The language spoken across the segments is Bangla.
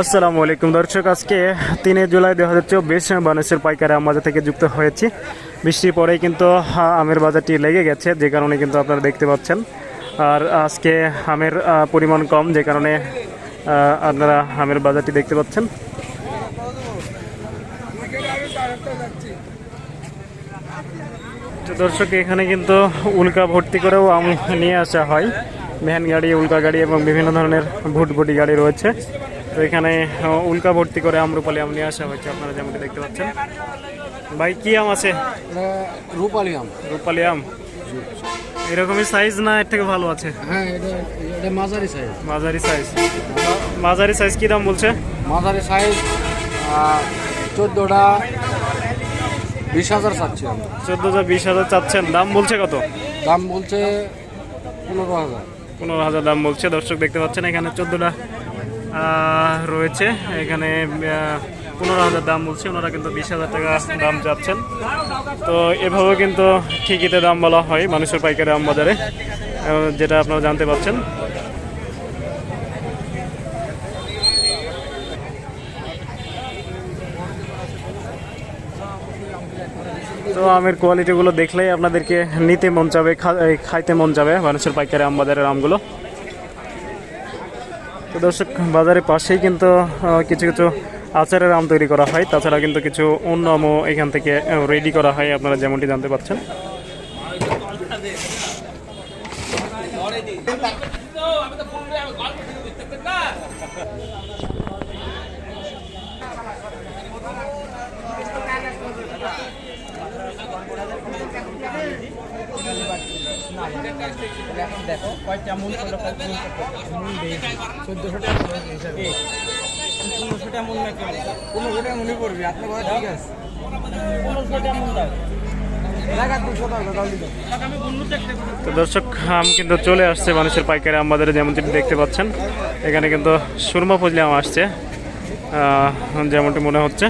আসসালামু আলাইকুম দর্শক, আজকে তিনে জুলাই দু হাজার চব্বিশ বানেশ্বর পাইকারি আম বাজার থেকে যুক্ত হয়েছি। বৃষ্টির পরেই কিন্তু আমের বাজারটি লেগে গেছে, যে কারণে কিন্তু আপনারা দেখতে পাচ্ছেন। আর আজকে আমের পরিমাণ কম, যে কারণে আপনারা আমের বাজারটি দেখতে পাচ্ছেন। দর্শক, এখানে কিন্তু উল্কা ভর্তি করেও আম নিয়ে আসা হয়। ভ্যান গাড়ি উল্কা গাড়ি এবং বিভিন্ন ধরনের ভুটভুটি গাড়ি রয়েছে। তো এখানে উল্কা ভর্তি করে আমরুপালি আম নিয়ে আসা হয়েছে আপনারা যেমনটি দেখতে পাচ্ছেন। ভাই কি আম আছে? রূপালি আম। রূপালি আম? এরকমই সাইজ না এর থেকে ভালো আছে? হ্যাঁ এটা মাঝারি সাইজ মাঝারি সাইজ মাঝারি সাইজ কি দাম বলছে? মাঝারি সাইজ চোদ্দোটা বিশ হাজার চাচ্ছি চোদ্দ হাজার বিশ হাজার চাচ্ছেন। দাম বলছে কত? দাম বলছে পনেরো হাজার। পনেরো হাজার দাম বলছে। দর্শক দেখতে পাচ্ছেন এখানে চোদ্দোটা রয়েছে। এখানে পনেরো হাজার দাম বলছে, ওনারা কিন্তু বিশ হাজার টাকা দাম যাচ্ছেন তো এভাবে কিন্তু ঠিকিতে দাম বলা হয় মানুষের পাইকারি আম বাজারে যেটা আপনারা জানতে পারছেন। তো আমের কোয়ালিটিগুলো দেখলেই আপনাদেরকে নিতে মন যাবে খাইতে মন যাবে মানুষের পাইকারি আম বাজারের আমগুলো। তো দর্শক, বাজারের পাশেই কিন্তু কিছু কিছু আচারের আম তৈরি করা হয়। তাছাড়া কিন্তু কিছু অন্য আমও এখান থেকে রেডি করা হয়। আপনারা যেমনটি জানতে পারছেন তো দর্শক আম কিন্তু চলে আসছে মানুষের পাইকারি আম বাজারে যেমন যেটি দেখতে পাচ্ছেন। এখানে কিন্তু সুরমা ফজলি আম আসছে যেমনটি মনে হচ্ছে।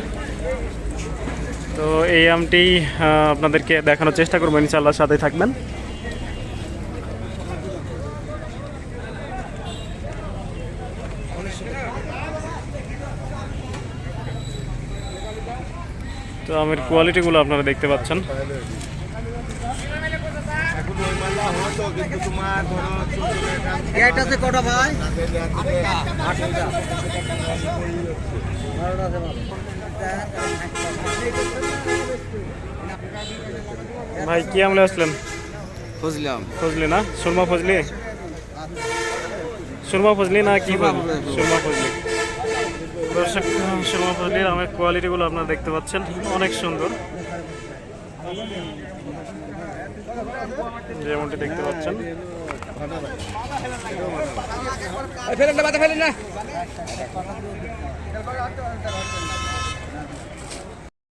তো এই আমটি আপনাদেরকে দেখানোর চেষ্টা করব ইনশাল্লাহ সাথে থাকবেন। তো আমের কোয়ালিটিগুলো আপনারা দেখতে পাচ্ছেন। ভাই? কি আমলে আসলেন? বুঝলাম ফজলি না? সুরমা ফজলি? সুরমা ফজলি না কি সুরমা ফজলি? দর্শক সুরমা আমের কোয়ালিটিগুলো আপনারা দেখতে পাচ্ছেন। অনেক সুন্দর। যেমনটি দেখতে পাচ্ছেন। ফেলেন না ফেলেন না।